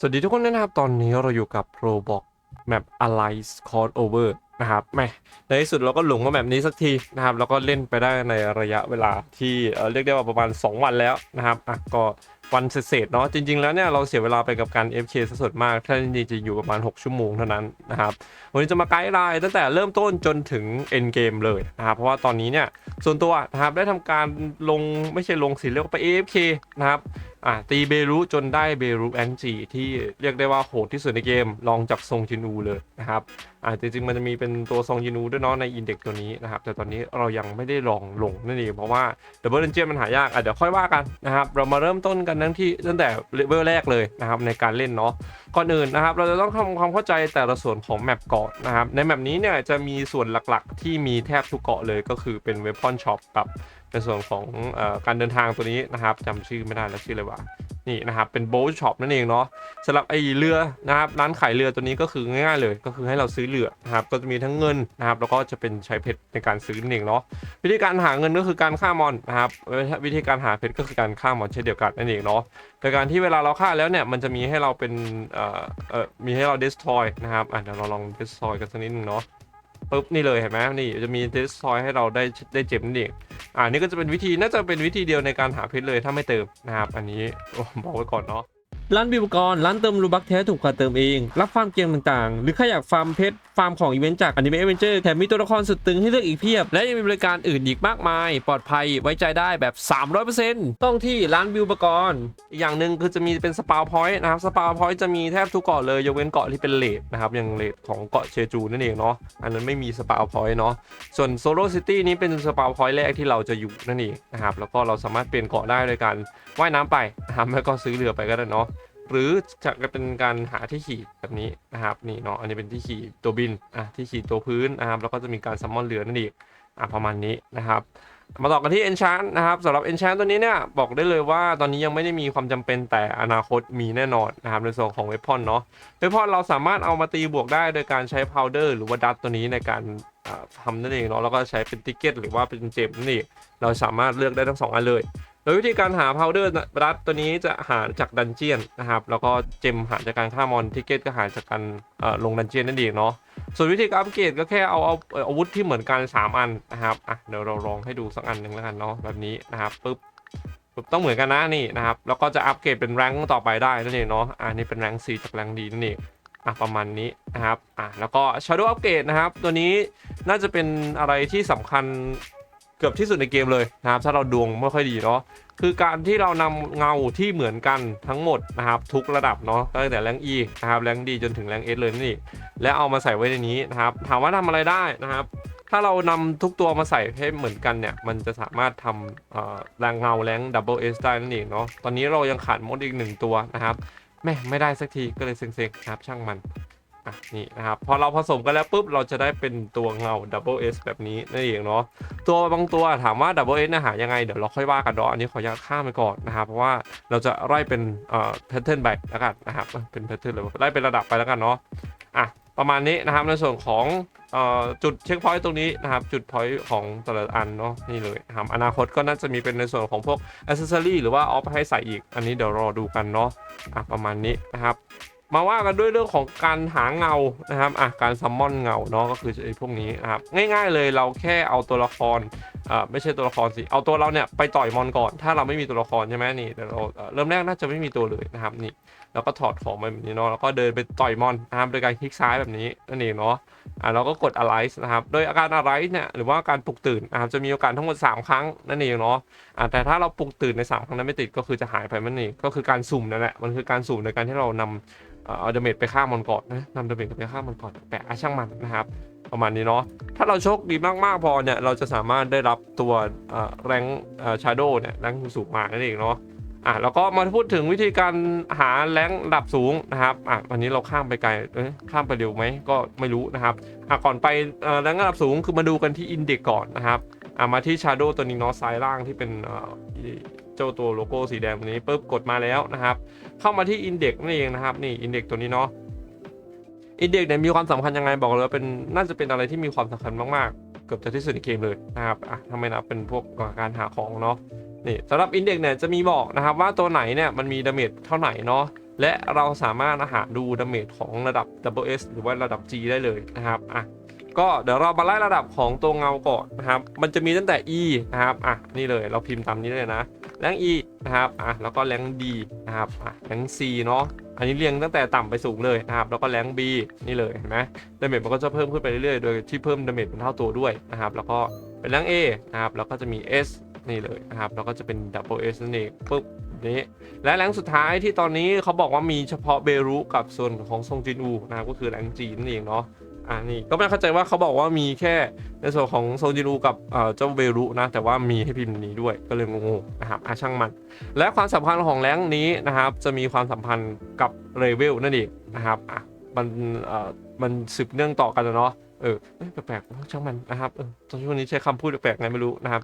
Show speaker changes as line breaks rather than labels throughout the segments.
สวัสดีทุกคนนะครับ ตอนนี้เราอยู่กับ Roblox Map Alliance Crossover นะครับแม่ในที่สุดเราก็หลงกับแบบนี้สักทีนะครับ แล้วก็เล่นไปได้ในระยะเวลาที่เออเรียกได้ว่าประมาณ 2 วันแล้วนะครับอะก็วันเศษเนาะจริง ๆ แล้วเนี่ยเราเสียเวลาไปกับการ FK ซะส่วนมาก ถ้าจริงๆจะอยู่ประมาณ 6 ชั่วโมงเท่านั้นนะครับ วันนี้จะมาไกด์ไลน์ตั้งแต่เริ่มต้นจนถึง end game เลยนะครับ เพราะว่าตอนนี้เนี่ยส่วนตัวนะครับได้ทำการลงไม่ใช่ลงสิเรียกว่าไป AFK นะครับ อะตีเบรุจนได้เบรุแองจีที่เรียกได้ว่าโหดที่สุดในเกมลองจากทรงจินูเลยนะครับอะจริงๆมันจะมีเป็นตัวทรงจินูด้วยเนาะในอินเด็กตัวนี้นะครับแต่ตอนนี้เรายังไม่ได้ลองลงนั่นเองเพราะว่าดับเบิลเดนเจมันหายากอะเดี๋ยวค่อยว่ากันนะครับเรามาเริ่มต้นกันทั้งที่ตั้งแต่เลเวลแรกเลยนะครับในการเล่นเนาะก่อนอื่นนะครับเราจะต้องทำความเข้าใจแต่ละส่วนของแมปเกาะนะครับในแมปนี้เนี่ยจะมีส่วนหลักๆ ที่มีแทบทุกเกาะเลยก็คือเป็นเว p อนช็อปกับ ในส่วนของอการเดินทางตัวนี้นะครับจำชื่อไม่ได้แล้วชื่ออะไรวะนี่นะครับเป็นโบ๊ทช็อปนั่นเองเนาะสำหรับไอ้เรือนะครับร้านขายเรือตัวนี้ก็คือง่ายๆเลย ก็คือให้เราซื้อเรือนะครับก็จะมีทั้งเงินนะครับแล้วก็จะเป็นใช้เพชรในการซื้อนั่นเองเนาะวิธีการหาเงินก็คือการฆ่ามอนนะครับวิธีการหาเพชรก็คือการฆ่ามอนเช่นเดียวกันนั่นเองเนาะโดยการที่เวลาเราฆ่าแล้วเนี่ยมันจะมีให้เราเป็นเอ่อเอ่อมีให้เรา destroy นะครับอะเดี๋ยวเราลอง destroy กันสักนิดนึงเนาะ ปุ๊บนี่เลยเห็นไหมนี่จะมีเทสทอยให้เราได้ได้เจ็บนี่เองอ่านี่ก็จะเป็นวิธีน่าจะเป็นวิธีเดียวในการหาเพชรเลยถ้าไม่เติมนะครับอันนี้บอกไว้ก่อนเนาะ
ร้านบิวกรร้านเติมรูบักแท้ถูกกว่าเติมเอง รับฟาร์มเกมต่างๆ หรือใครอยากฟาร์มเพชรฟาร์มของอีเวนต์จากอนิเมะเอเวนเจอร์แถมมีตัวละครสุดตึงให้เลือกอีกเพียบ และยังมีบริการอื่นอีกมากมาย ปลอดภัยไว้ใจได้แบบ 300%ต้องที่ร้านบิวกร
อีกอย่างหนึ่งคือจะมีเป็นสปาวพอยต์นะครับสปาวพอยต์จะมีแทบทุกเกาะเลยยกเว้นเกาะที่เป็นเลดนะครับอย่างเลดของเกาะเชจูนั่นเองเนาะอันนั้นไม่มีสปาวพอยต์เนาะส่วนโซโลซิตี้นี้เป็นสปาวพอยต์แรกที่เราจะอยู่นั่นเองนะครับแล้วก็เราสามารถเปลี่ยนเกาะได้โดยการว่ายน้ำไปนะครับแล้วก็ซื้อเรือไปก็ได้เนาะ หรือจะเป็นการหาที่ขี่แบบนี้นะครับนี่เนาะอันนี้เป็นที่ขี่ตัวบินอะที่ขี่ตัวพื้นนะครับแล้วก็จะมีการซัมมอนเรือนั่นเองอะประมาณนี้นะครับมาต่อกันที่ Enchant นะครับสำหรับ Enchant ตัวนี้เนี่ยบอกได้เลยว่าตอนนี้ยังไม่ได้มีความจำเป็นแต่อนาคตมีแน่นอนนะครับในส่วนของเวพอนเนาะเวพอนเราสามารถเอามาตีบวกได้โดยการใช้ powder หรือว่าดัตตัวนี้ในการทำนั่นเองเนาะแล้วก็ใช้เป็นติเกตหรือว่าเป็นเจมนั่นเองเราสามารถเลือกได้ทั้งสองอันเลย โดยวิธีการหา powder ดัตตัวนี้จะหาจากดันเจียนนะครับ แล้วก็เจมหาจากการฆ่ามอนติเกตก็หาจากการลงดันเจียนนั่นเองเนาะ ส่วนวิธีการอัปเกรดก็แค่เอาเอาอาวุธที่เหมือนกัน 3 อันนะครับอะเดี๋ยวเราลองให้ดูสักอันหนึ่งแล้วกันเนาะแบบนี้นะครับปุ๊บปุ๊บต้องเหมือนกันนะนี่นะครับแล้วก็จะอัปเกรดเป็นแรงต่อไปได้นั่นเองเนาะอะนี่เป็นแรง4จากแรงดีนั่นเองอะประมาณนี้นะครับอะแล้วก็ Shadow Upgrade นะครับ ตัวนี้น่าจะเป็นอะไรที่สำคัญ เกือบที่สุดในเกมเลยนะครับถ้าเราดวงไม่ค่อยดีเนาะคือการที่เรานำเงาที่เหมือนกันทั้งหมดนะครับทุกระดับเนาะตั้งแต่แรง E นะครับแรงดีจนถึงแรง S เลยนี่และเอามาใส่ไว้ในนี้นะครับถามว่าทำอะไรได้นะครับ ถ้าเรานำทุกตัวมาใส่ให้เหมือนกันเนี่ยมันจะสามารถทำแรงเงาแรงดับเบิลเอสได้นั่นเองเนาะตอนนี้เรายังขาดมดอีกหนึ่งตัวนะครับแม่ไม่ได้สักทีก็เลยเซ็งๆครับช่างมัน อะนี่นะครับพอเราผสมกันแล้วปุ๊บเราจะได้เป็นตัวเงา Double S แบบนี้นั่นเองเนาะตัวบางตัวถามว่า Double S นะหายังไงเดี๋ยวเราค่อยว่ากันเนาะอันนี้ขออนุญาตข้ามไปก่อนนะครับเพราะว่าเราจะไล่เป็นเอ่อ pattern ไปแล้วกันนะครับเป็น pattern เลยไล่เป็นระดับไปแล้วกันเนาะอะประมาณนี้นะครับในส่วนของเอ่อจุดเช็คพอยต์ตรงนี้นะครับจุดพอยต์ของแต่ละอันเนาะนี่เลยครับอนาคตก็น่าจะมีเป็นในส่วนของพวกอ c เซ s ซอรี่หรือว่าออฟให้ใส่อีก อันนี้เดี๋ยวรอดูกันเนาะอะประมาณนี้นะครับ มาว่ากันด้วยเรื่องของการหาเงานะครับอะการซัมมอนเงาเนาะก็คือไอ้พวกนี้นะครับง่ายๆเลยเราแค่เอาตัวละครอ่าไม่ใช่ตัวละครสิเอาตัวเราเนี่ยไปต่อยมอนก่อน ถ้าเราไม่มีตัวละครใช่ไหมนี่เดี๋ยวเราเริ่มแรกน่าจะไม่มีตัวเลยนะครับนี่แล้วก็ถอดของมาแบบนี้เนาะแล้วก็เดินไปต่อยมอนนะครับโดยการคลิกซ้ายแบบนี้นั่นเองเนาะอ่าเราก็กด arise นะครับโดยอาการ arise เนี่ยหรือว่าการปลุกตื่นนะครับจะมีโอกาสทั้งหมด 3 ครั้งนั่นเองเนาะอ่าแต่ถ้าเราปลุกตื่นใน 3 ครั้งนั้นไม่ติดก็คือจะหายไปมันนี่ก็คือการสุ่มนั่นแหละมันคือการสุ่มในการที่เรานำ เอ่อเอาดาเมจไปฆ่ามอนก่อนนะนำดาเมจไปฆ่ามอนก่อนแปะอะช่างมันนะครับ ประมาณนี้เนาะถ้าเราโชคดีมากๆพอเนี่ยเราจะสามารถได้รับตัวแรงชาร์โดเนี่ยแรงสูงมานั่นเองเนาะอะแล้วก็มาพูดถึงวิธีการหาแรงระดับสูงนะครับอะวันนี้เราข้ามไปไกลเอ้ยข้ามไปเร็วไหมก็ไม่รู้นะครับอะก่อนไปแรงระดับสูงคือมาดูกันที่อินเด็กก่อนนะครับอะมาที่ Shadow ตัวนี้เนาะซ้ายล่างที่เป็นเจ้าตัวโลโก้สีแดงตัวนี้ปุ๊บกดมาแล้วนะครับ เข้ามาที่อินเด็กนั่นเองนะครับนี่อินเด็กตัวนี้เนาะอินเด็กเนี่ยมีความสำคัญยังไงบอกเลยว่าเป็นน่าจะเป็นอะไรที่มีความสำคัญมากๆ เกือบจะที่สุดในเกมเลยนะครับอะทำไมนับเป็นพวกการหาของเนาะนี่สำหรับอินเด็กเนี่ยจะมีบอกนะครับว่าตัวไหนเนี่ยมันมีดาเมจเท่าไหร่เนาะและเราสามารถหาดูดาเมจของระดับ Double S หรือว่าระดับ G ได้เลยนะครับอะก็เดี๋ยวเรามาไล่ระดับของตัวเงาก่อนนะครับ มันจะมีตั้งแต่ E นะครับ อะ นี่เลย เราพิมพ์ตามนี้เลยนะ แรง E นะครับอะแล้วก็แรง D นะครับอะแรง C เนาะอันนี้เรียงตั้งแต่ต่ำไปสูงเลยนะครับแล้วก็แรง B นี่เลยเห็นไหมดาเมจมันก็จะเพิ่มขึ้นไปเรื่อยๆ โดยที่เพิ่มดาเมจเป็นเท่าตัวด้วยนะครับแล้วก็เป็นแรง A นะครับแล้วก็จะมี S นี่เลยนะครับแล้วก็จะเป็น Double S นั่นเองปุ๊บนี้และแรงสุดท้ายที่ตอนนี้เขาบอกว่ามีเฉพาะเบรุกับส่วนของซงจินอูนะครับก็คือแรงจีนนั่นเองเนาะ อ่านี่ก็ไม่เข้าใจว่าเขาบอกว่ามีแค่ในส่วนของโซจินูกับเจ้าเบรุนะ แต่ว่ามีให้พิมพ์นี้ด้วยก็เลยงงๆนะครับอะช่างมัน และความสัมพันธ์ของแรงนี้นะครับ จะมีความสัมพันธ์กับเลเวลนั่นเองนะครับอะมันเอ่อมันสืบเนื่องต่อกันนะเนาะเออแปลกๆช่างมันนะครับเออตอนช่วงนี้ใช้คำพูดแปลกๆไงไม่รู้นะครับ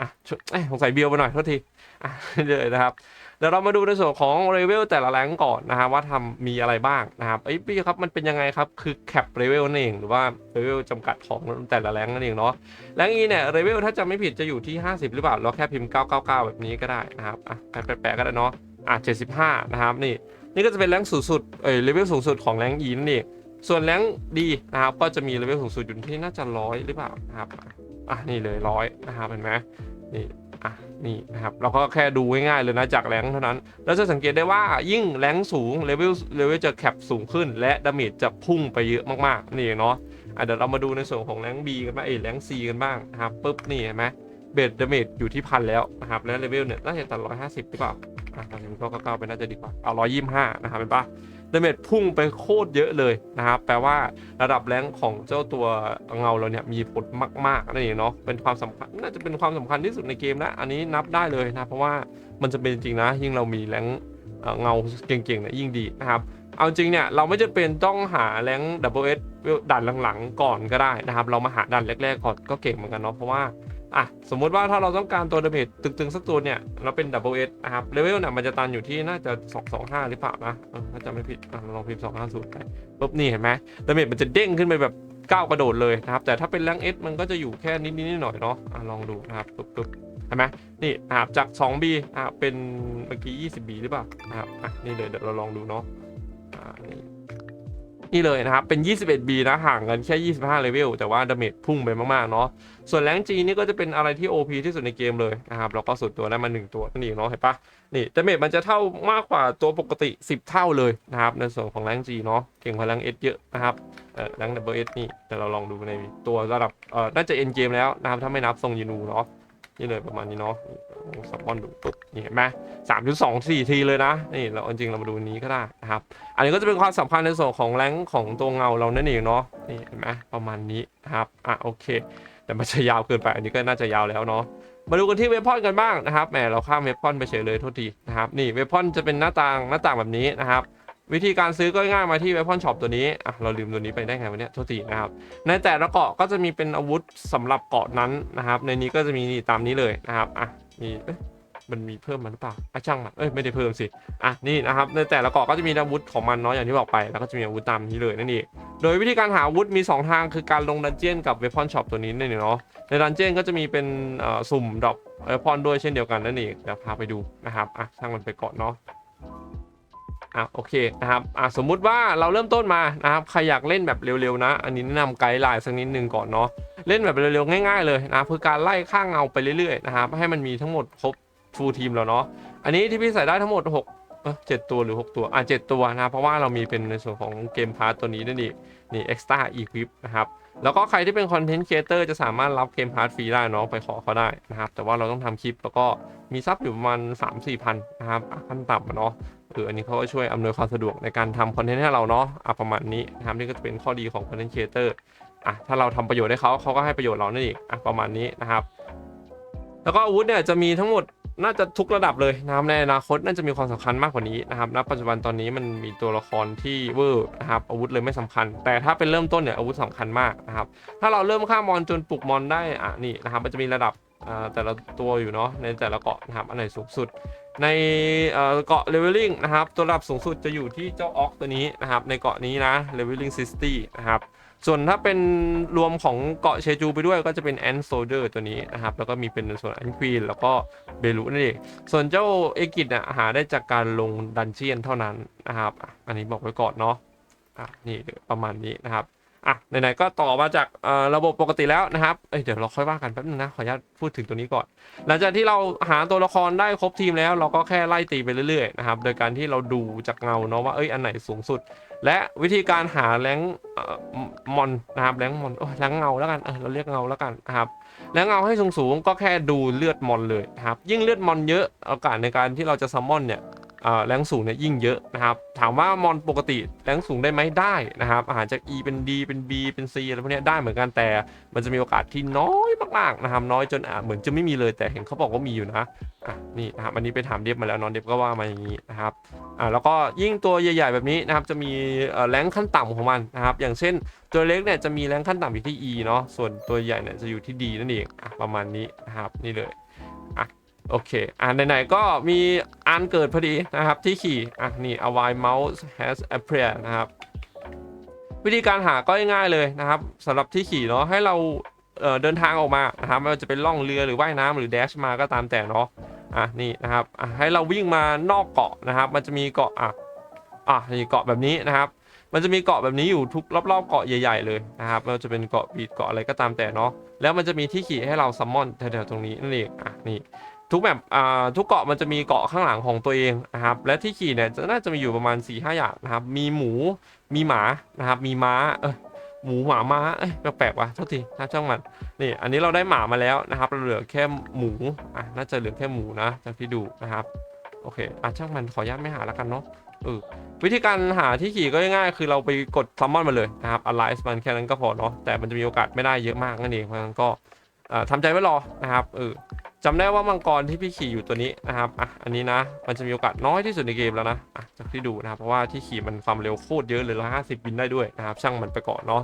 อะช่เอ้ยสงสัยเบียวไปหน่อยโทษทีอะเลยนะครับ เดี๋ยวเรามาดูในส่วนของเลเวลแต่ละแรงก่อนนะครับว่าทำมีอะไรบ้างนะครับเอ้พี่ครับมันเป็นยังไงครับคือแคปเลเวลนั่นเองหรือว่าเลเวลจำกัดของแต่ละแรงนั่นเองเนาะแรงอีเนี่ยเลเวลถ้าจะไม่ผิดจะอยู่ที่ 50 หรือเปล่าเราแค่พิมพ์ 999 แบบนี้ก็ได้นะครับอะแปลกๆก็ได้เนาะอะ75 นะครับนี่นี่ก็จะเป็นแรงสูงสุดเอ้ยเลเวลสูงสุดของแรงอีนั่นเองส่วนแรงดีนะครับก็จะมีเลเวลสูงสุดอยู่ที่น่าจะร้อยหรือเปล่านะครับอะนี่เลยร้อยนะครับเห็นไหมนี่ นี่นะครับเราก็แค่ดูง่ายๆเลยนะจากแรงเท่านั้น แล้วจะสังเกตได้ว่ายิ่งแรงสูงเลเวลเลเวลจะแคปสูงขึ้น และดาเมจจะพุ่งไปเยอะมากๆนี่เนาะะเดี๋ยวเรามาดูในส่วนของแรง B กันบ้างเอ้แรง C กันบ้างนะครับปุ๊บนี่เห็นไหมเบสดาเมจอยู่ที่พันแล้วนะครับและเลเวลเนี่ยน่าจะตัดร้อยห้าสิบหรือเปล่าอะตอนนี้มันก็เก้าไปน่าจะดีกว่าเอาร้อยยี่สิบห้านะครับเป็นปะ ดาเมจพุ่งไปโคตรเยอะเลยนะครับ แปลว่าระดับแรงของเจ้าตัวเงาเราเนี่ยมีผลมากๆนั่นเองเนาะ เป็นความสำคัญน่าจะเป็นความสำคัญที่สุดในเกมนะ อันนี้นับได้เลยนะ เพราะว่ามันจะเป็นจริงนะ ยิ่งเรามีแรงเเงาเก่งๆเนี่ยยิ่งดีนะครับ เอาจริงเนี่ยเราไม่จะเป็นต้องหาแรง WS ด่านหลังๆก่อนก็ได้นะครับ เรามาหาด่านแรกๆก่อนก็เก่งเหมือนกันเนาะ เพราะว่า อะสมมุติว่าถ้าเราต้องการตัวดาเมจตึงๆสักตัวเนี่ยเราเป็น Double S นะครับเลเวลเนี่ยมันจะตันอยู่ที่น่าจะ 225 หรือเปล่านะถ้าจำไม่ผิดอะลองพิมพ์250ไปปุ๊บนี่เห็นไหมดาเมจมันจะเด้งขึ้นไปแบบก้าวกระโดดเลยนะครับ แต่ถ้าเป็นแรง S มันก็จะอยู่แค่นิดๆหน่อยๆเนาะอะลองดูนะครับปุ๊บปุ๊บเห็นไหมนี่นะครับจาก 2B อะเป็นเมื่อกี้ 20B หรือเปล่านะครับอะนี่เลยเดี๋ยวเราลองดูเนาะอ่านี่ นี่เลยนะครับ เป็น 21B นะห่างกันแค่ 25 เลเวลแต่ว่าดาเมจพุ่งไปมากๆเนาะส่วนแรงจีนี่ก็จะเป็นอะไรที่ OP ที่สุดในเกมเลยนะครับแล้วก็สุดตัวได้มา 1 ตัวนั่นเองเนาะเห็นปะนี่ดาเมจมันจะเท่ามากกว่าตัวปกติ 10 เท่าเลยนะครับในส่วนของแรงจีเนาะเก่งกว่าแรงเอสเยอะนะครับเออแรงดับเบิลเอสนี่แต่เราลองดูในตัวระดับเออน่าจะเอ็นเกมแล้วนะครับถ้าไม่นับทรงยูนูเนาะ นี่เลยประมาณนี้เนาะสับบอลดูปุ๊บนี่เห็นไหมสามจุดสองสี่ทีเลยนะนี่เราจริงเรามาดูนี้ก็ได้นะครับ อันนี้ก็จะเป็นความสำคัญในส่วนของแรงของตัวเงาเรานั่นเองเนาะนี่เห็นไหมประมาณนี้นะครับอะโอเค แต่มันจะยาวเกินไปอันนี้ก็น่าจะยาวแล้วเนาะมาดูกันที่เวพอนกันบ้างนะครับแหมเราข้ามเวพอนไปเฉยเลยโทษทีนะครับนี่เวพอนจะเป็นหน้าต่างหน้าต่างแบบนี้นะครับ วิธีการซื้อก็ง่ายมาที่เวพอนช็อปตัวนี้อะเราลืมตัวนี้ไปได้ไงวะเนี่ยโทษทีนะครับ ในแต่ละเกาะก็จะมีเป็นอาวุธสำหรับเกาะนั้นนะครับ ในนี้ก็จะมีนี่ตามนี้เลยนะครับอะมีมันมีเพิ่มมาหรือเปล่าอะช่างมันเอ้ยไม่ได้เพิ่มสิอะนี่นะครับ ในแต่ละเกาะก็จะมีอาวุธของมันเนาะอย่างที่บอกไป แล้วก็จะมีอาวุธตามนี้เลยนั่นเองโดยวิธีการหาอาวุธมี 2 ทางคือการลงดันเจียนกับเวพอนช็อปตัวนี้นั่นเองเนาะในดันเจียนก็จะมีเป็นอ่อสุ่มดรอปเวพอนด้วยเช่นเดียวกันนั่นเองเดี๋ยวพาไปดูนะครับอะช่างมันไปก่อนเนาะ อะโอเคนะครับอะสมมุติว่าเราเริ่มต้นมานะครับใครอยากเล่นแบบเร็วๆนะ อันนี้แนะนำไกด์ไลน์สักนิดนึงก่อนเนาะเล่นแบบเร็วๆง่ายๆเลยนะคือการไล่ข้างเงาไปเรื่อยๆนะครับให้มันมีทั้งหมดครบฟูลทีมแล้วเนาะอันนี้ที่พี่ใส่ได้ทั้งหมด6เออเจ็ดตัวหรือ 6 ตัว อะเจ็ดตัวนะ เพราะว่าเรามีเป็นในส่วนของเกมพาร์ตตัวนี้นั่นเองนี่ extra equip นะครับ แล้วก็ใครที่เป็นคอนเทนต์ครีเอเตอร์จะสามารถรับเกมพาร์ตฟรีได้เนาะไปขอเขาได้นะครับ แต่ว่าเราต้องทำคลิปแล้วก็มีซับอยู่ประมาณ3 4พันนะครับขั้นต่ำเนาะเอออันนี้เขาก็ช่วยอำนวยความสะดวกในการทำคอนเทนต์ให้เราเนาะอะประมาณนี้นะครับนี่ก็จะเป็นข้อดีของคอนเทนต์ครีเอเตอร์อะถ้าเราทำประโยชน์ให้เขาเขาก็ให้ประโยชน์เรานั่นเองอะประมาณนี้นะครับ แล้วก็อาวุธเนี่ยจะมีทั้งหมด น่าจะทุกระดับเลยนะครับในอนาคตน่าจะมีความสำคัญมากกว่านี้นะครับณปัจจุบันตอนนี้มันมีตัวละครที่เวอร์นะครับอาวุธเลยไม่สำคัญ แต่ถ้าเป็นเริ่มต้นเนี่ยอาวุธสำคัญมากนะครับถ้าเราเริ่มฆ่ามอนจนปลุกมอนได้อะนี่นะครับมันจะมีระดับแต่ละตัวอยู่เนาะในแต่ละเกาะนะครับอันไหนสูงสุด ในเกาะเลเวลลิ่งนะครับตัวระดับสูงสุดจะอยู่ที่เจ้าออกตัวนี้นะครับในเกาะนี้นะเลเวลลิ่ง60นะครับ ส่วนถ้าเป็นรวมของเกาะเชจูไปด้วยก็จะเป็นแอนโซเดอร์ตัวนี้นะครับ แล้วก็มีเป็นส่วนแอนควีนแล้วก็เบลูนั่นเองส่วนเจ้าเอกิตเนี่ยหาได้จากการลงดันเจียนเท่านั้นนะครับ อันนี้บอกไว้ก่อนเนาะอะนี่ประมาณนี้นะครับอะไหนๆก็ต่อมาจากเอ่อระบบปกติแล้วนะครับเเดี๋ยวเราค่อยว่ากันแป๊บนึงนะขออนุญาตพูดถึงตัวนี้ก่อน หลังจากที่เราหาตัวละครได้ครบทีมแล้ว เราก็แค่ไล่ตีไปเรื่อยๆนะครับโดยการที่เราดูจากเงาเนาะว่าเอ้ยอันไหนสูงสุด และวิธีการหาแรงมอนนะครับแรงมอนโอ้แรงเงาแล้วกันเออเราเรียกเงาแล้วกันนะครับแรงเงาให้สูงๆก็แค่ดูเลือดมอนเลยนะครับยิ่งเลือดมอนเยอะโอกาสในการที่เราจะซัมมอนเนี่ย แรงสูงเนี่ยยิ่งเยอะนะครับถามว่ามอนปกติแรงสูงได้ไหมได้นะครับอาหารจาก E เป็น D เป็น B เป็น C อะไรพวกนี้ได้เหมือนกันแต่มันจะมีโอกาสที่น้อยมากๆนะครับน้อยจนเหมือนจะไม่มีเลยแต่เห็นเขาบอกว่ามีอยู่นะอะนี่นะครับอันนี้ไปถามเดฟมาแล้วน้องเดฟก็ว่ามาอย่างนี้นะครับอะแล้วก็ยิ่งตัวใหญ่ ๆ แบบนี้นะครับจะมีแรงขั้นต่ำของมันนะครับอย่างเช่น ตัวเล็กเนี่ยจะมีแรงขั้นต่ำอยู่ที่ E เนาะส่วนตัวใหญ่เนี่ยจะอยู่ที่ D นั่นเองอะประมาณนี้นะครับนี่เลย โอเค อะไหนๆก็มีอันเกิดพอดีนะครับที่ขี่ อะนี่ a w i mouse has appeared นะครับ วิธีการหาก็ง่ายๆเลยนะครับสำหรับที่ขี่เนาะให้เราเเดินทางออกมานะครับไม่ว่าจะเป็นล่องเรือหรือว่ายน้ำหรือแดชมาก็ตามแต่เนาะอะนี่นะครับอะให้เราวิ่งมานอกเกาะนะครับ มันจะมีเกาะอะอะนี่เกาะแบบนี้นะครับ มันจะมีเกาะแบบนี้อยู่ทุกรอบๆเกาะใหญ่ ๆเลยนะครับไม่ว่าจะเป็นเกาะบีดเกาะอะไรก็ตามแต่เนาะแล้วมันจะมีที่ขี่ให้เราซัมมอนแถวๆตรงนี้นั่นเองอะนี่ ทุกแบบอ่าทุกเกาะมันจะมีเกาะข้างหลังของตัวเองนะครับและที่ขี่เนี่ยจะน่าจะมีอยู่ประมาณ4ี่ห้าอย่างนะครับมีหมูมีหมานะครับมีม้าเออหมูหมาม้าเอ้ยแปลกๆว่ะโทษทีนะช่างมันนี่อันนี้เราได้หมามาแล้วนะครับเราเหลือแค่หมูอะน่าจะเหลือแค่หมูนะจากที่ดูนะครับโอเคอะช่างมันขออนุญาตไม่หาแล้วกันเนาะเออวิธีการหาที่ขี่ก็ง่ายๆคือเราไปกดซัมมอนมาเลยนะครับ align มันแค่นั้นก็พอเนาะแต่มันจะมีโอกาสไม่ได้เยอะมากนั่นเองเพราะฉะนั้นก็อ่าทำใจไว้รอนะครับเออ จำได้ว่ามังกรที่พี่ขี่อยู่ตัวนี้นะครับอะอันนี้นะ มันจะมีโอกาสน้อยที่สุดในเกมแล้วนะอะจากที่ดูนะครับ เพราะว่าที่ขี่มันความเร็วโคตรเยอะเลยร้อยห้าสิบบินได้ด้วยนะครับ ช่างมันไปก่อนเนาะ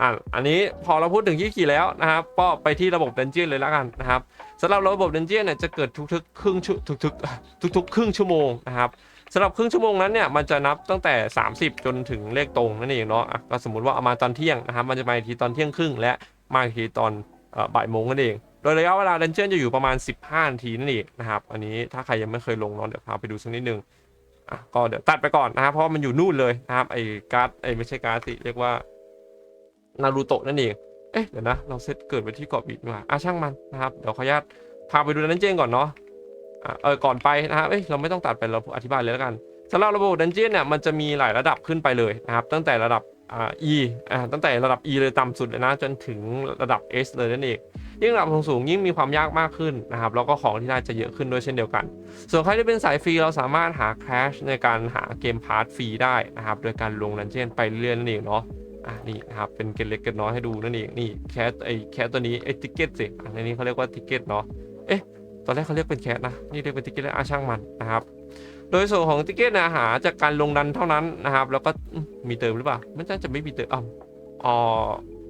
อะอันนี้พอเราพูดถึงที่ขี่แล้วนะครับก็ไปที่ระบบดันเจียนเลยแล้วกันนะครับสำหรับระบบดันเจียนเนี่ยจะเกิดทุกๆครึ่งชั่วทุกๆทุกๆ ครึ่งชั่วโมงนะครับสำหรับครึ่งชั่วโมงนั้นเนี่ยมันจะนับตั้งแต่ 30 จนถึงเลขตรงนั่นเองเนาะอะก็สมมติว่าเอามาตอนเที่ยงนะครับมันจะมาอีกทีตอนเที่ยงครึ่งและมาอีกทีตอนออบ่ายโมงนั่นเอง โดยระยะเวลาดันเจียนจะอยู่ประมาณ 15นาทีนั่นเองนะครับ อันนี้ถ้าใครยังไม่เคยลงเนาะเดี๋ยวพาไปดูสักนิดนึงอะก็เดี๋ยวตัดไปก่อนนะครับเพราะมันอยู่นู่นเลยนะครับไอ้การ์ดไอ้ไม่ใช่การ์ดสิเรียกว่านารูโตะนั่นเองเอ๊ะเดี๋ยวนะเราเซตเกิดไว้ที่เกาะบิดมาอะช่างมันนะครับเดี๋ยวขออนุญาตพาไปดูดันเจียนก่อนเนาะอะเออก่อนไปนะครับเอ้ยเราไม่ต้องตัดไปเราอธิบายเลยแล้วกันสำหรับระบบดันเจียนเนี่ยมันจะมีหลายระดับขึ้นไปเลยนะครับ ตั้งแต่ระดับอ่า E อ่าตั้งแต่ระดับ E เลยต่ำสุดเลยนะจนถึงระดับ S เลยนั่นเอง ยิ่งระดับสูงๆยิ่งมีความยากมากขึ้นนะครับแล้วก็ของที่ได้จะเยอะขึ้นด้วยเช่นเดียวกัน ส่วนใครที่เป็นสายฟรีเราสามารถหาแคชในการหาเกมพาร์ทฟรีได้นะครับโดยการลงดันเจียนไปเรื่อยนั่นเองเนาะอะนี่นะครับเป็นเกมเล็กเกมน้อยให้ดูนั่นเองนี่แคสไอแคสตัวนี้ไอติเกตสิอันนี้เขาเรียกว่าติเกตเนาะเอ๊ะตอนแรกเขาเรียกเป็นแคสนะนี่เรียกเป็นติเกตแล้วอาช่างมันนะครับโดยส่วนของติเกตเนี่ยหาจากการลงดันเท่านั้นนะครับ แล้วก็มีเติมหรือเปล่ามันน่จะไม่มีเติมอ๋อ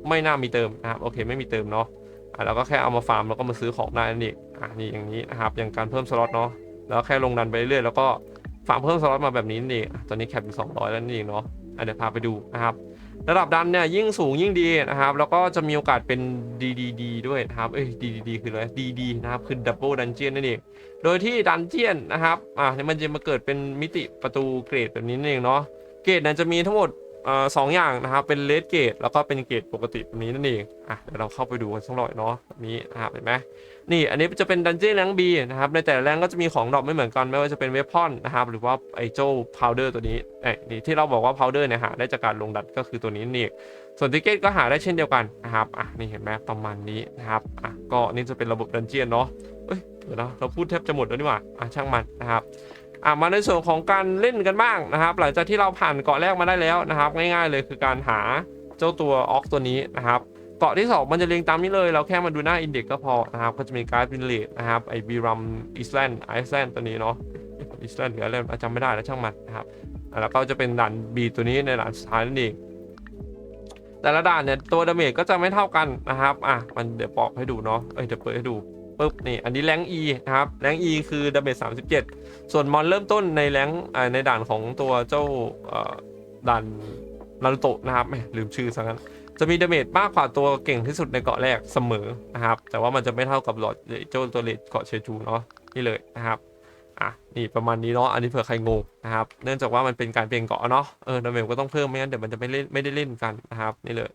ไม่น่ามีเติมนะครับโอเคไม่มีเติมเนาะ อะเราก็แค่เอามาฟาร์มแล้วก็มาซื้อของได้นั่นเองอะนี่อย่างนี้นะครับอย่างการเพิ่มสล็อตเนาะแล้วแค่ลงดันไปเรื่อยๆแล้วก็ฟาร์มเพิ่มสล็อตมาแบบนี้นั่นเองตอนนี้แคปเป็น200 แล้วนั่นเองเนาะอะเดี๋ยวพาไปดูนะครับระดับดันเนี่ยยิ่งสูงยิ่งดีนะครับแล้วก็จะมีโอกาสเป็น DDD ด้วยนะครับเอ้ย DDD คืออะไร DD นะครับคือ Double Dungeon นั่นเองโดยที่ดันเจียนนะครับอะเนี่ยมันจะมาเกิดเป็นมิติประตูเกรดแบบนี้นั่นเองเนาะเกรดเนี่ยจะมีทั้งหมด สองอย่างนะครับเป็นเลดเกตแล้วก็เป็นเกตปกติแบบนี้นั่นเองอะเดี๋ยวเราเข้าไปดูกันสักหน่อยเนาะแบบนี้นะครับเห็นไหมนี่อันนี้จะเป็นดันเจี้ยนแรงบีนะครับในแต่ละแรงก็จะมีของดรอปไม่เหมือนกันไม่ว่าจะเป็นเวพอนนะครับหรือว่าไอ้เจ้พาวเดอร์ตัวนี้ไอ้นี่ที่เราบอกว่าพาวเดอร์เนี่ยหาได้จากการลงดันก็คือตัวนี้นี่เองส่วนติเกตก็หาได้เช่นเดียวกันนะครับอะนี่เห็นไหมประมาณนี้นะครับอะก็นี่จะเป็นระบบดันเจี้ยนเนาะเอ้ยเดี๋ยวนะเราพูดแทบจะหมดแล้วนี่หว่าอะช่างมันนะครับ อะมาในส่วนของการเล่นกันบ้างนะครับ หลังจากที่เราผ่านเกาะแรกมาได้แล้วนะครับ ง่ายๆเลยคือการหาเจ้าตัวออกตัวนี้นะครับเกาะที่ 2 มันจะเรียงตามนี้เลย เราแค่มาดูหน้าอินเด็กก็พอนะครับก็จะมีการ์ดวินเลดนะครับไอบีรัมอิสแลนด์ไอซ์แลนด์ตัวนี้เนาะอิสแลนด์หรืออะไรจำไม่ได้แล้วช่างมันนะครับแล้วก็จะเป็นด่านบีตัวนี้ในด่านสุดท้ายนั่นเองแต่ละด่านเนี่ยตัวดาเมจก็จะไม่เท่ากันนะครับอะมันเดี๋ยวปอกให้ดูเนาะเอ้ยเดี๋ยวเปิดให้ดู ปุ๊บนี่อันนี้แรง E นะครับแรง E คือดาเมจ37 ส่วนมอนเริ่มต้นในแรงในด่านของตัวเจ้าด่านนารูโตะนะครับลืมชื่อซะงั้นจะมีดาเมจมากกว่าตัวเก่งที่สุดในเกาะแรกเสมอนะครับ แต่ว่ามันจะไม่เท่ากับหลอดเจ้าตัวเลดเกาะเชจูเนาะนี่เลยนะครับอะนี่ประมาณนี้เนาะอันนี้เผื่อใครงงนะครับ เนื่องจากว่ามันเป็นการเปลี่ยนเกาะเนาะเออดาเมจก็ต้องเพิ่มไม่งั้นเดี๋ยวมันจะไม่เล่นไม่ได้เล่นกันนะครับนี่เลย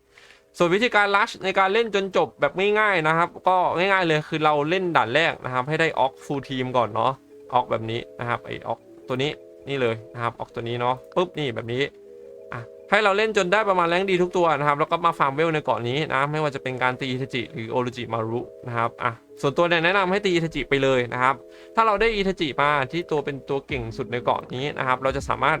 ส่วนวิธีการลัชในการเล่นจนจบแบบง่ายๆนะครับ ก็ง่ายๆเลยคือเราเล่นด่านแรกนะครับ ให้ได้ออกฟูลทีมก่อนเนาะออกแบบนี้นะครับไอออกตัวนี้นี่เลยนะครับออกตัวนี้เนาะปุ๊บนี่แบบนี้อะให้เราเล่นจนได้ประมาณแรงดีทุกตัวนะครับ แล้วก็มาฟาร์มเวลในเกาะนี้นะไม่ว่าจะเป็นการตีอิทจิหรือโอรุจิมารุนะครับอะส่วนตัวเนี่ยแนะนำให้ตีอิทจิไปเลยนะครับ ถ้าเราได้อิทจิมาที่ตัวเป็นตัวเก่งสุดในเกาะนี้นะครับ เราจะสามารถ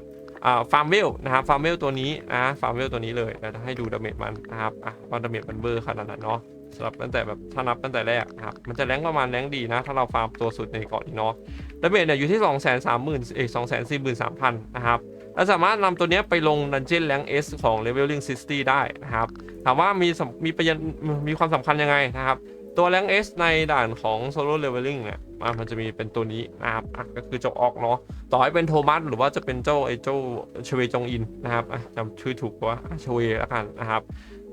ฟาร์มเวลนะครับฟาร์มเวลตัวนี้นะฟาร์มเวลตัวนี้เลยเดี๋ยวจะให้ดูดาเมจมันนะครับอะว่าดาเมจมันเบอร์ขนาดไหนเนาะสำหรับตั้งแต่แบบถ้านับตั้งแต่แรกนะครับมันจะแรงประมาณแรงดีนะ ถ้าเราฟาร์มตัวสุดในเกาะนี้เนาะดาเมจเนี่ยอยู่ที่ 2 3 0 0 0 0เอ้สองแสนสี่หมื่นสามพันนะครับแล้วสามารถนำตัวนี้ไปลงดันเจี้ยนแรงเอสของ Leveling 60 ได้นะครับ ถามว่ามีมีประยชน์มีความสำคัญยังไงนะครับ ตัวแรงเอสในด่านของ Solo Leveling เนี่ย อะมันจะมีเป็นตัวนี้นะครับอะก็คือเจ้าออกเนาะต่อให้เป็นโทมัสหรือว่าจะเป็นเจ้าไอ้เจ้าชเวจงอินนะครับอะจำชื่อถูกว่าชเวแล้วกันนะครับ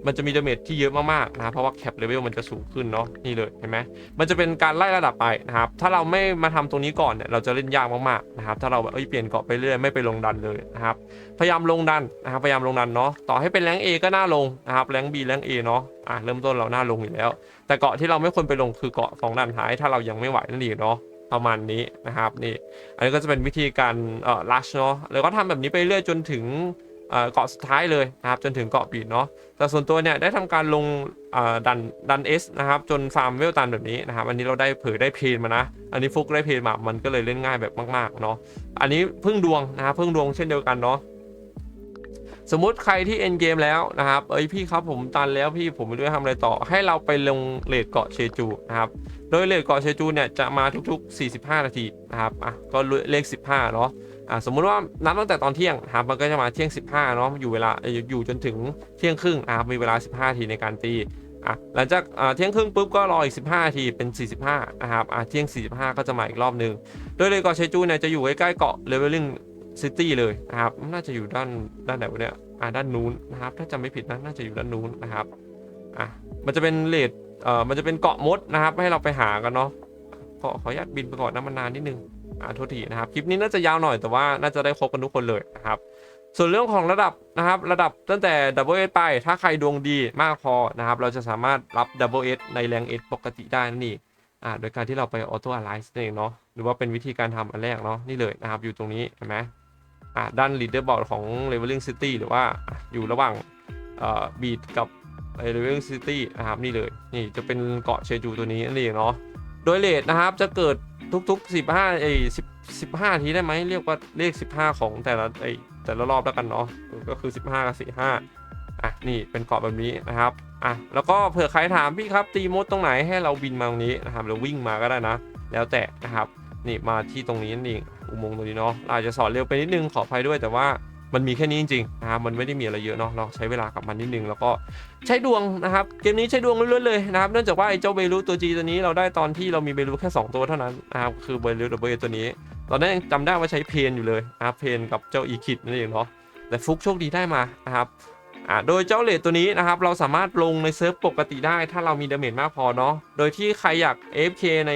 มันจะมีดาเมจที่เยอะมากๆนะเพราะว่าแคปเลเวลมันจะสูงขึ้นเนาะนี่เลยเห็นไหมมันจะเป็นการไล่ระดับไปนะครับถ้าเราไม่มาทำตรงนี้ก่อนเนี่ยเราจะเล่นยากมากๆนะครับถ้าเราเอ้ยเปลี่ยนเกาะไปเรื่อยไม่ไปลงดันเลยนะครับพยายามลงดันนะครับพยายามลงดันเนาะต่อให้เป็นแรง A ก็น่าลงนะครับแรง B แรง A เนาะ อะเริ่มต้นเราน่าลงอยู่แล้ว แต่เกาะที่เราไม่ควรไปลงคือเกาะสองดันท้าย ถ้าเรายังไม่ไหวนั่นเองเนาะประมาณนี้นะครับนี่อันนี้ก็จะเป็นวิธีการเอ่อลัชเนาะแล้วก็ทำแบบนี้ไปเรื่อยจนถึงเกาะสุดท้ายเลยนะครับจนถึงเกาะบีดเนาะแต่ส่วนตัวเนี่ยได้ทำการลงดันดันเอสนะครับจนฟาร์มเวลตันแบบนี้นะครับอันนี้เราได้เผยได้เพนมานะ อันนี้ฟุกได้เพนมามันก็เลยเล่นง่ายแบบมากๆเนาะอันนี้พึ่งดวงนะครับพึ่งดวงเช่นเดียวกันเนาะ สมมุติใครที่เอ็นเกมแล้วนะครับ เอ้ยพี่ครับผมตันแล้วพี่ผมไม่รู้จะทำอะไรต่อ ให้เราไปลงเลดเกาะเชจูนะครับ โดยเลทเกาะเชจูเนี่ยจะมาทุกๆ 45 นาทีนะครับ อะก็เลข 15 เนาะอะสมมุติว่านับตั้งแต่ตอนเที่ยงครับมันก็จะมาเที่ยง 15 เนาะอยู่เวลาอยู่จนถึงเที่ยงครึ่งนะครับมีเวลา 15นาทีในการตีอะหลังจากอ่าเที่ยงครึ่งปุ๊บก็รออีก 15นาทีเป็น 45 นะครับอะเที่ยง 45 ก็จะมาอีกรอบหนึ่งโดยเลทเกาะเชจูเนี่ยจะอยู่ใกล้ๆเกาะเลเวลลิ่งซิตี้เลยนะครับ น่าจะอยู่ด้านด้านไหนวะเนี่ย อะด้านนู้นนะครับ ถ้าจำไม่ผิดนะน่าจะอยู่ด้านนู้นนะครับอะมันจะเป็นเลทเอ่อมันจะเป็นเกาะมดนะครับ ให้เราไปหากันเนาะขอขออนุญาตบินไปก่อนนะมันนานนิดนึงอ่าโทษทีนะครับคลิปนี้น่าจะยาวหน่อยแต่ว่าน่าจะได้ครบกันทุกคนเลยนะครับส่วนเรื่องของระดับนะครับระดับตั้งแต่ Double S ไป ถ้าใครดวงดีมากพอนะครับ เราจะสามารถรับ Double S ในแรง S ปกติได้นั่นเองอ่าโดยการที่เราไป Auto Align นั่นเองเนาะหรือว่าเป็นวิธีการทำอันแรกเนาะนี่เลยนะครับอยู่ตรงนี้เห็นไหม ด้าน Leaderboard ของ Leveling City หรือว่าอยู่ระหว่างเอ่อ Beat กับไอ้ Leveling City นะครับนี่เลยนี่จะเป็นเกาะเชจูตัวนี้นั่นเองเนาะโดยเลทนะครับจะเกิดทุกๆ 15เอ้ย10 15 ทีได้ไหมเรียกว่าเลข 15 ของแต่ละไอ้แต่ละรอบแล้วกันเนาะก็คือ 15กับ45อะนี่เป็นเกาะแบบนี้นะครับอะแล้วก็เผื่อใครถามพี่ครับตีมดตรงไหนให้เราบินมาตรงนี้นะครับหรือวิ่งมาก็ได้นะ แล้วแต่นะครับนี่มาที่ตรงนี้นั่นเอง อุโมงค์ตรงนี้เนาะอาจจะสอนเร็วไปนิดนึงขออภัยด้วยแต่ว่ามันมีแค่นี้จริงๆนะครับมันไม่ได้มีอะไรเยอะเนาะเราใช้เวลากับมันนิดนึงแล้วก็ใช้ดวงนะครับเกมนี้ใช้ดวงล้วนๆเลยนะครับเนื่องจากว่าไอ้เจ้าเบลูตัวจีตัวนี้เราได้ตอนที่เรามีเบลูแค่ 2 ตัวเท่านั้นนะครับคือเบลูดับเบิลตัวนี้ตอนนั้นยังจำได้ว่าใช้เพนอยู่เลยนะครับเพนกับเจ้าอีคิดนั่นเองเนาะแต่ฟุกโชคดีได้มานะครับ อ่าโดยเจ้าเลดตัวนี้นะครับ เราสามารถลงในเซิร์ฟปกติได้ ถ้าเรามีดาเมจมากพอเนาะโดยที่ใครอยาก AFK ใน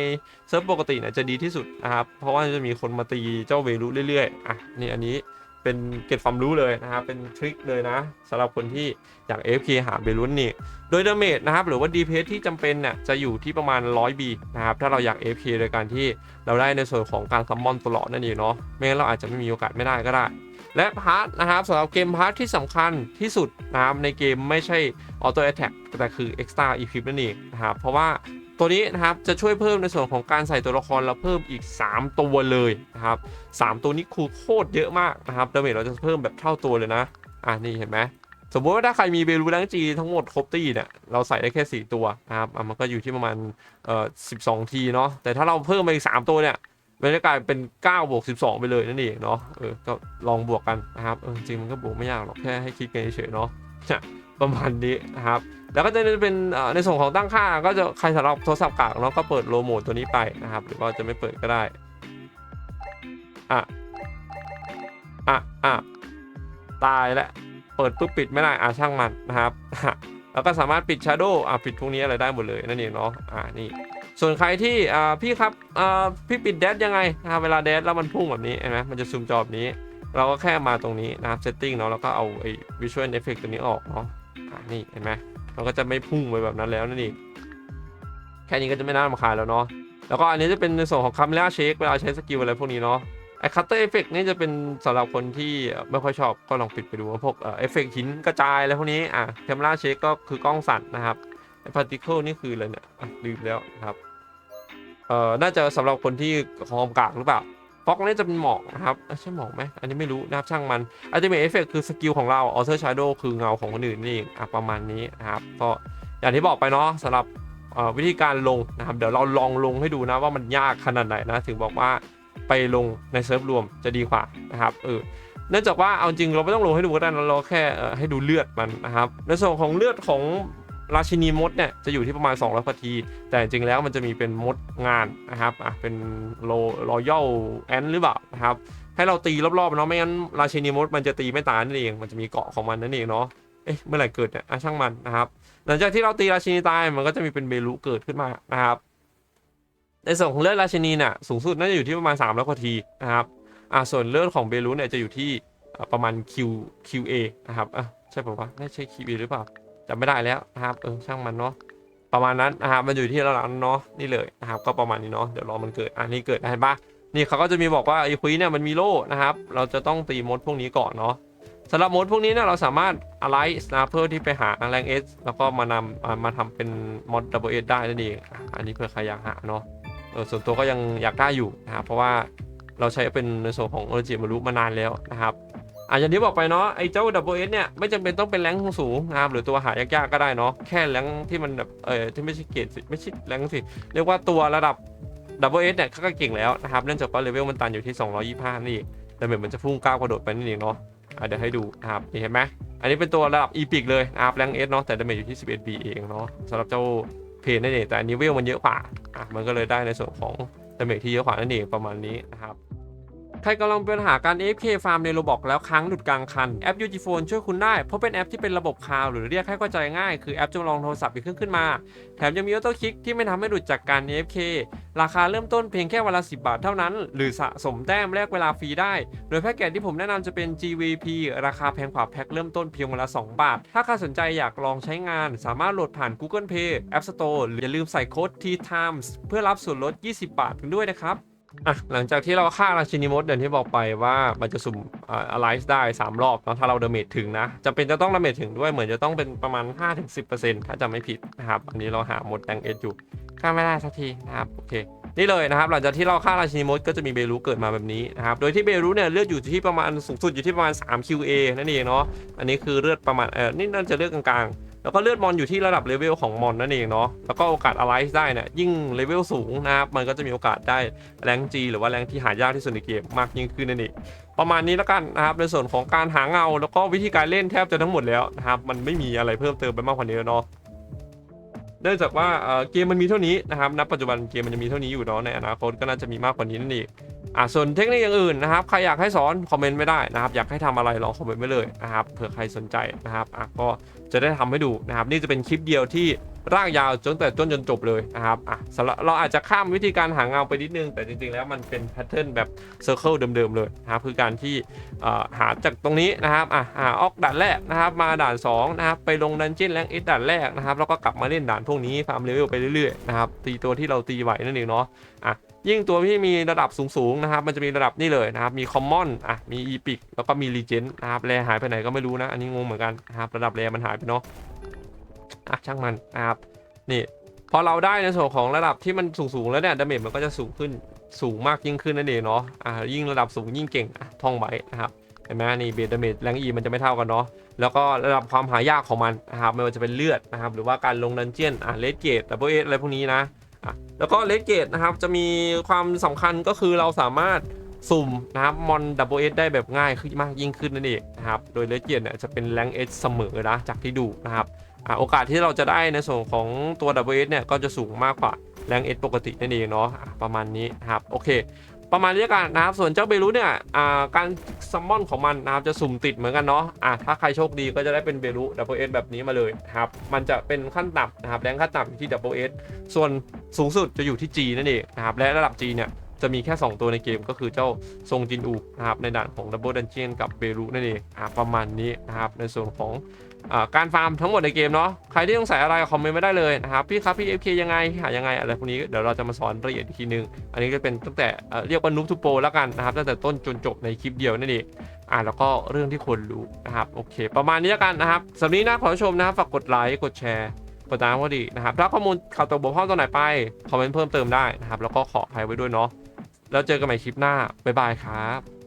เซิร์ฟปกติเนี่ยจะดีที่สุดนะครับ เพราะว่าจะมีคนมาตีเจ้าเวลูเรื่อยๆอะนี่อันนี้เป็นเกร็ดความรู้เลยนะครับ เป็นทริคเลยนะสำหรับคนที่อยาก AFK หาเบลูนี่ โดยดาเมจนะครับ หรือว่า DPS ที่จำเป็นเนี่ยจะอยู่ที่ประมาณ 100B นะครับ ถ้าเราอยาก AFK โดยการที่เราได้ในส่วนของการซัมมอนตลอดนั่นเองเนาะไม่งั้นเราอาจจะไม่มีโอกาสไม่ได้ก็ได้ และพาร์ทนะครับสำหรับเกมพาร์ทที่สำคัญที่สุดนะครับในเกมไม่ใช่ Auto Attack แต่คือ Extra Equip นั่นเองนะครับเพราะว่าตัวนี้นะครับจะช่วยเพิ่มในส่วนของการใส่ตัวละครเราเพิ่มอีก 3 ตัวเลยนะครับ3ตัวนี้คูโคตรเยอะมากนะครับดาเมจเราจะเพิ่มแบบเท่าตัวเลยนะอะนี่เห็นไหมสมมติว่าถ้าใครมีเบลูแรงจีทั้งหมดครบตีเนี่ยเราใส่ได้แค่ 4 ตัวนะครับอะมันก็อยู่ที่ประมาณเอ่อ12 ทีเนาะแต่ถ้าเราเพิ่มไปอีก 3 ตัวเนี่ย มันจะกลายเป็น9บวก12 ไปเลยนั่นเองเนาะเออก็ลองบวกกันนะครับเออจริงมันก็บวกไม่ยากหรอกแค่ให้คิดกันเฉยๆเนาะประมาณนี้นะครับแล้วก็จะเป็นในส่วนของตั้งค่าก็จะใครสำหรับโทรศัพท์กากเนาะก็เปิดโลโมดตัวนี้ไปนะครับ หรือว่าจะไม่เปิดก็ได้อะอะอะตายแล้วเปิดปุ๊บปิดไม่ได้อะช่างมันนะครับแล้วก็สามารถปิด Shadow อะปิดพวกนี้อะไรได้หมดเลยนั่นเองเนาะอ่านี่ ส่วนใครที่พี่ครับพี่ปิดแดดยังไงนะครับเวลาแดดแล้วมันพุ่งแบบนี้เห็นไหมมันจะซูมจอแบบนี้ เราก็แค่มาตรงนี้นะครับ setting เนาะแล้วก็เอาไอ้ visual effect ตัวนี้ออกเนาะนี่เห็นไหมเราก็จะไม่พุ่งไปแบบนั้นแล้วนั่นเองแค่นี้ก็จะไม่น่ารำคาญแล้วเนาะแล้วก็อันนี้จะเป็นในส่วนของ camera shake เวลาใช้สกิลอะไรพวกนี้เนาะไอ้ cutter effect นี่จะเป็นสำหรับคนที่ไม่ค่อยชอบก็ลองปิดไปดูว่าพวกเอ่อ effect หินกระจายอะไรพวกนี้อะ camera shake ก็คือกล้องสั่นนะครับไอ้ particle นี่คืออะไรเนี่ยลืมแล้วนะครับ เอ่อน่าจะสำหรับคนที่คอมกากหรือเปล่าฟอกนี่จะเป็นหมอกนะครับใช่หมอกไหมอันนี้ไม่รู้นะครับช่างมัน Ultimate Effect คือสกิลของเรา Alter Shadow คือเงาของคนอื่นนี่เองอะประมาณนี้นะครับก็อย่างที่บอกไปเนาะสำหรับวิธีการลงนะครับ เดี๋ยวเราลองลงให้ดูนะว่ามันยากขนาดไหนนะถึงบอกว่าไปลงในเซิร์ฟรวมจะดีกว่านะครับเออเนื่องจากว่าเอาจริงเราไม่ต้องลงให้ดูก็ได้นะเราแค่เอ่อให้ดูเลือดมันนะครับในส่วนของเลือดของ ราชินีมดเนี่ยจะอยู่ที่ประมาณ 200พาที แต่จริงๆแล้วมันจะมีเป็นมดงานนะครับอะเป็นโลรอยัลแอนหรือเปล่านะครับให้เราตีรอบๆเนาะไม่งั้นราชินีมดมันจะตีไม่ตายนั่นเองมันจะมีเกาะของมันนั่นเองเนาะเอ๊ะเมื่อไหร่เกิดเนี่ยอะช่างมันนะครับ หลังจากที่เราตีราชินีตายมันก็จะมีเป็นเบลุเกิดขึ้นมานะครับในส่วนของเลือดราชินีน่ะสูงสุดน่าจะอยู่ที่ประมาณ3 0 0กว่าทีนะครับอะส่วนเลือดของเบลุเนี่ยจะอยู่ที่ประมาณ Q QA นะครับอะใช่ป่าวะไม่ใช่ QA หรือเปล่า จำไม่ได้แล้วนะครับเออช่างมันเนาะประมาณนั้นนะครับมันอยู่ที่ระดับเนาะนี่เลยนะครับก็ประมาณนี้เนาะเดี๋ยวรอมันเกิดอันนี้เกิดได้ปะนี่เขาก็จะมีบอกว่าไอ้คุยเนี่ยมันมีโล่นะครับ เราจะต้องตีมดพวกนี้ก่อนเนาะสำหรับมดพวกนี้เนี่ยเราสามารถอะไรส์นะเพื่อที่ไปหาแรงเอสแล้วก็มานำอ่ามาทำเป็นมดดับเบิลเอสได้นั่นเองอันนี้เพื่อใครอยากหาเนาะเออส่วนตัวก็ยังอยากได้อยู่นะครับเพราะว่าเราใช้เป็นในส่วนของโอจิมารุมานานแล้วนะครับ อะอย่างที่บอกไปเนาะไอ้เจ้า Double S เนี่ยไม่จำเป็นต้องเป็นแรงสูงนะครับหรือตัวหายากๆก็ได้เนาะแค่แรงที่มันแบบเออที่ไม่ใช่เกรดสิไม่ใช่แรงสิเรียกว่าตัวระดับ Double S เนี่ยเขาก็เก่งแล้วนะครับเนื่องจากว่าเลเวลมันตันอยู่ที่ 225 นี่แต่เหมือนมันจะพุ่งก้าวกระโดดไปนี่เองเนาะะเดี๋ยวให้ดูนะครับนี่เห็นไหมอันนี้เป็นตัวระดับ Epic เลยนะครับแรงเอสเนาะแต่ดาเมจอยู่ที่ 11 B เองเนาะสำหรับเจ้าเพนนั่นเองแต่อันนี้เวลมันเยอะกว่าอะมันก็เลยได้ในส่วนของดาเมจที่เยอะกว่านั่นเองประมาณนี้นะครับ ใครกำลังเป็นปัญหาการ AFK ฟาร์มในโรบอกแล้วค้างหลุดกลางคัน แอป UG Phone ช่วยคุณได้ เพราะเป็นแอปที่เป็นระบบคลาวหรือเรียกให้เข้าใจง่าย คือแอปจำลองโทรศัพท์อีกเครื่องขึ้นมา แถมยังมีออโต้คลิกที่ไม่ทำให้หลุดจากการ AFK ราคาเริ่มต้นเพียงแค่วันละ 10 บาทเท่านั้น หรือสะสมแต้มแลกเวลาฟรีได้ โดยแพ็กเกจที่ผมแนะนำจะเป็น GVP ราคาแพงกว่าแพ็คเริ่มต้นเพียงวันละ 2 บาท ถ้าใครสนใจอยากลองใช้งาน สามารถโหลดผ่าน Google Play App Store หรืออย่าลืมใส่โค้ด T Times เพื่อรับส่วนลด 20 บาทกันด้วยนะครับ อะหลังจากที่เราฆ่าราชินีมดอย่างที่บอกไปว่ามันจะสุ่มอ่า alive ได้ 3 รอบเนาะถ้าเราเดาเมจถึงนะจำเป็นจะต้องเดาเมจถึงด้วยเหมือนจะต้องเป็นประมาณ 5-10%ถ้าจำไม่ผิดนะครับอันนี้เราหาหมดแดงเอสอยู่ฆ่าไม่ได้สักทีนะครับโอเคนี่เลยนะครับหลังจากที่เราฆ่าราชินีมดก็จะมีเบรูเกิดมาแบบนี้นะครับโดยที่เบรูเนี่ยเลือดอยู่ที่ประมาณสูงสุดอยู่ที่ประมาณ 3 QA นั่นเองเนาะอันนี้คือเลือดประมาณเออนี่น่าจะเลือดกลางๆ แล้วก็เลือดมอนอยู่ที่ระดับเลเวลของมอนนั่นเองเนาะแล้วก็โอกาสอะไรได้เนี่ยยิ่งเลเวลสูงนะครับมันก็จะมีโอกาสได้แรงจีหรือว่าแรงที่หายากที่สุดในเกมมากยิ่งขึ้นนั่นเองประมาณนี้แล้วกันนะครับในส่วนของการหาเงา แล้วก็วิธีการเล่นแทบจะทั้งหมดแล้วนะครับมันไม่มีอะไรเพิ่มเติมไปมากกว่านี้แล้วเนาะ เนื่องจากว่าเกมมันมีเท่านี้นะครับณปัจจุบันเกมมันจะมีเท่านี้อยู่เนาะในอนาคตก็น่าจะมีมากกว่านี้นั่นเองอะส่วนเทคนิคอย่างอื่นนะครับใครอยากให้สอนคอมเมนต์ไม่ได้นะครับอยากให้ทำอะไรลองคอมเมนต์ไว้เลยนะครับเผื่อใครสนใจนะครับอะก็จะได้ทำให้ดูนะครับนี่จะเป็นคลิปเดียวที่ร่ากยาวจนแต่ต้นจนจบเลยนะครับอะเราอาจจะข้ามวิธีการหาเงาไปนิดนึง แต่จริงๆแล้วมันเป็นแพทเทิร์นแบบเซอร์เคิลเดิมๆเลยนะครับคือการที่หาจากตรงนี้นะครับอะหาออกด่านแรกนะครับมาด่าน2นะครับไปลงดันเจี้ยนแรงเอสด่านแรกนะครับแล้วก็กลับมาเล่นด่านพวกนี้ฟาร์มเลเวลไปเรื่อยๆนะครับตีตัวที่เราตีไหวนั่นเองเนาะอะยิ่งตัวที่มีระดับสูงๆนะครับ มันจะมีระดับนี่เลยนะครับ มีคอมมอน อะ มีอีพิก แล้วก็มีรีเจนนะครับ แรหายไปไหนก็ไม่รู้นะ อันนี้งงเหมือนกันนะครับ ระดับแรมันหายไปเนาะ อะช่างมันนะครับนี่พอเราได้ในส่วนของระดับที่มันสูงๆแล้วเนี่ยดาเมจมันก็จะสูงขึ้นสูงมากยิ่งขึ้นนั่นเองเนาะอ่ายิ่งระดับสูงยิ่งเก่งอะท่องไว้นะครับเห็นไหมนี่เบสดาเมจแรงอีมันจะไม่เท่ากันเนาะแล้วก็ระดับความหายากของมันนะครับไม่ว่าจะเป็นเลือดนะครับหรือว่าการลงดันเจียนอ่าเลดเกตดับเบิลเออะไรพวกนี้นะอะแล้วก็เลดเกตนะครับจะมีความสำคัญก็คือเราสามารถสุ่มนะครับมอนดับเบิลเอได้แบบง่ายขึ้นมากยิ่งขึ้นนั่นเองนะครับโดยเลเจียนเนี่ยจะเป็นแรงเอสเสมอนะจากที่ดูนะครับ อ่าโอกาสที่เราจะได้ในส่วนของตัวดับเนี่ยก็จะสูงมากกว่าแรงเอสปกตินั่นเองเนาะะประมาณนี้นะครับโอเค ประมาณนี้กันนะครับส่วนเจ้าเบรุเนี่ยอ่าการซัมมอนของมันนะครับจะสุ่มติดเหมือนกันเนาะอะถ้าใครโชคดีก็จะได้เป็นเบรุดับเบิลเอแบบนี้มาเลยครับมันจะเป็นขั้นต่ำนะครับแรงขั้นต่ำอยู่ที่ดับเบิลเอส่วนสูงสุดจะอยู่ที่ G นั่นเองนะครับและระดับ G เนี่ย จะมีแค่ 2 ตัวในเกมก็คือเจ้าทรงจินอูนะครับในด่านของดับเบิลดันเจียนกับเบรุนั่นเองอะประมาณนี้นะครับในส่วนของอการฟาร์มทั้งหมดในเกมเนาะใครที่สงสัยอะไรคอมเมนต์ไม่ได้เลยนะครับพี่ครับพี่ FK ยังไงหายังไงอะไรพวกนี้เดี๋ยวเราจะมาสอนละเอียดอีกทีนึง อันนี้ก็เป็นตั้งแต่เรียกว่านูบทูโปแล้วกันนะครับตั้งแต่ต้นจนจบในคลิปเดียวนั่นเองอ่าแล้วก็เรื่องที่ควรรู้นะครับโอเค ประมาณนี้แล้วกันนะครับสำหรับนี้นะขอชมนะครับฝากกดไลค์กดแชร์กดติดตามก็ดีนะครับถ้าข้อมูลข่าวตัวบกพร่องตัวไหนไปคอมเมนต์เพิ่มเติมได้นะครับแล้วก็ขออภัยไว้ด้วยเนาะ แล้วเจอกันใหม่คลิปหน้าบ๊ายบายครับ